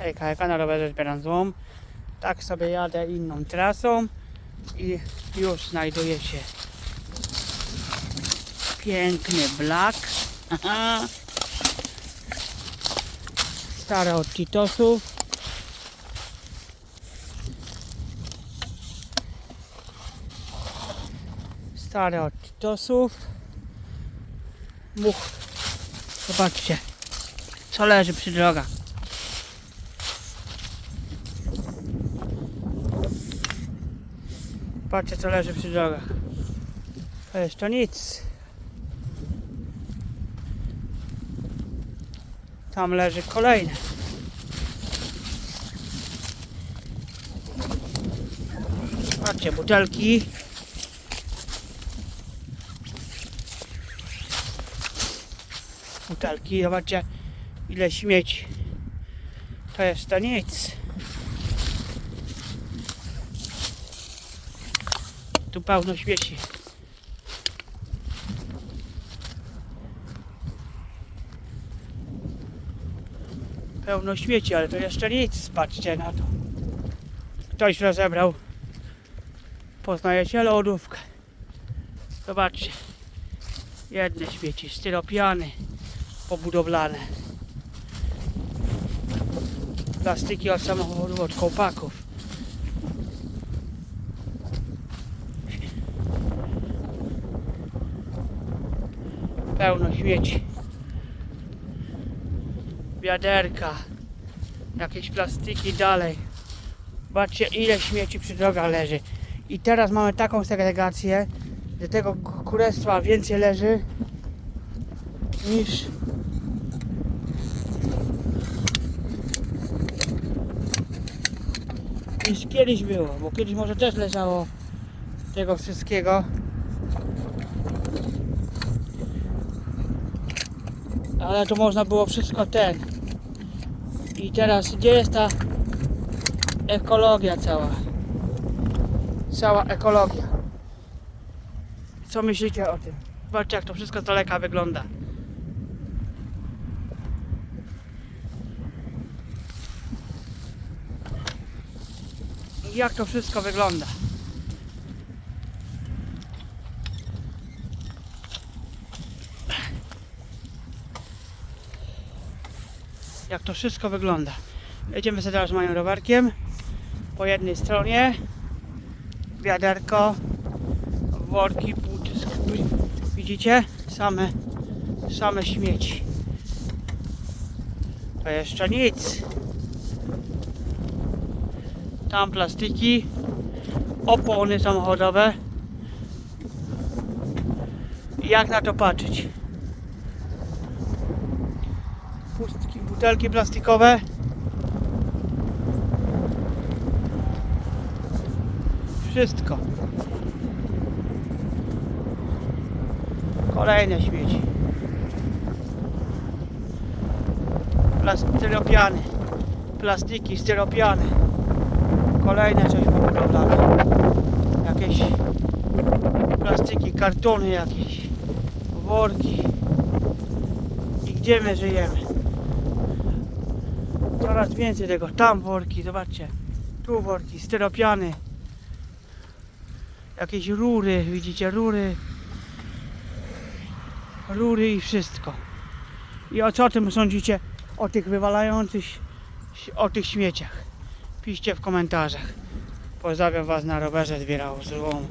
Hejka, hejka, na rowerze zbieram złom. Tak sobie jadę inną trasą i już znajduje się piękny blak. Stare od Titosów. Stare od Titosów. Much. Zobaczcie, co leży przy drogach. Patrzcie co leży przy drogach. To to nic. Tam leży kolejne. Patrzcie, butelki. Butelki, zobaczcie ile śmieci. To jest to nic. Tu pełno śmieci. Pełno śmieci, ale to jeszcze nic. Patrzcie na to. Ktoś rozebrał. Poznajecie lodówkę. Zobaczcie. Jedne śmieci, styropiany pobudowlane. Plastiki od samochodów, od kołpaków. Pełno śmieci. Wiaderka. Jakieś plastiki dalej. Zobaczcie ile śmieci przy drogach leży. I teraz mamy taką segregację, że tego k- kurestwa więcej leży niż niż kiedyś było, bo kiedyś może też leżało tego wszystkiego. Ale to można było wszystko ten. I teraz gdzie jest ta ekologia cała? Cała ekologia. Co myślicie o tym? Zobaczcie jak to wszystko z daleka wygląda. Jak to wszystko wygląda? Jak to wszystko wygląda. Jedziemy sobie teraz moim rowerkiem. Po jednej stronie wiaderko, worki, buty. Widzicie? Same, same śmieci. To jeszcze nic. Tam plastiki, opony samochodowe. Jak na to patrzeć? Pustki, butelki plastikowe. Wszystko. Kolejne śmieci. Styropiany. Plastiki, styropiany. Kolejne coś pobudowane. Jakieś plastiki, kartony jakieś. Worki. I gdzie my żyjemy? Coraz więcej tego. Tam worki, zobaczcie. Tu worki, styropiany. Jakieś rury, widzicie, rury. Rury i wszystko. I o co o tym sądzicie? O tych wywalających, o tych śmieciach. Piszcie w komentarzach. Pozdrawiam Was na rowerze, zbierał złą.